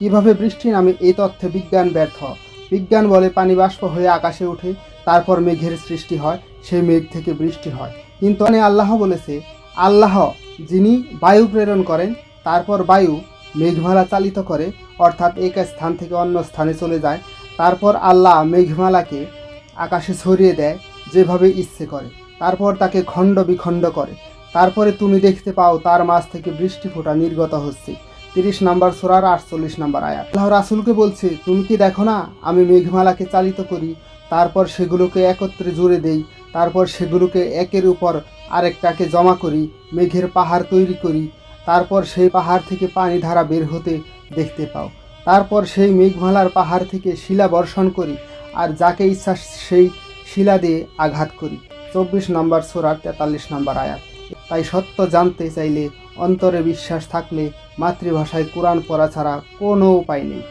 কীভাবে বৃষ্টি নামে এই তথ্যে বিজ্ঞান ব্যর্থ? বিজ্ঞান বলে পানি বাষ্প হয়ে আকাশে ওঠে, তারপর মেঘের সৃষ্টি হয় সেই মেঘ থেকে বৃষ্টি হয়। কিন্তু আল্লাহ বলেছে, আল্লাহ যিনি বায়ু প্রেরণ করেন, তারপর বায়ু মেঘমালা চালিত করে, অর্থাৎ এক স্থান থেকে অন্য স্থানে চলে যায়, তারপর আল্লাহ মেঘমালাকে আকাশে ছড়িয়ে দেয়, যেভাবে ইচ্ছে করে। তারপর তাকে খণ্ড বিখণ্ড করে। তারপরে তুমি দেখতে পাও তার মাছ থেকে বৃষ্টি ফোঁটা নির্গত হচ্ছে। তিরিশ নম্বর সোরার আটচল্লিশ নম্বর আয়াত। আল্লাহ রাসুলকে বলছে, তুমি কি দেখো না? আমি মেঘমালাকে চালিত করি, তারপর সেগুলোকে একত্রে জুড়ে দেই, তারপর সেগুলোকে একের উপর আরেকটাকে জমা করি, মেঘের পাহাড় তৈরি করি, তারপর সেই পাহাড় থেকে পানি ধারা বের হতে দেখতে পাও। তারপর সেই মেঘমালার পাহাড় থেকে শিলা বর্ষণ করি, আর যাকে ইচ্ছা সেই শিলা দিয়ে আঘাত করি। চব্বিশ নম্বর সোরার তেতাল্লিশ নম্বর আয়াত। তাই সত্য জানতে চাইলে অন্তরে বিশ্বাস থাকলে মাতৃভাষায় কোরআন পড়া ছাড়া কোনো উপায় নেই।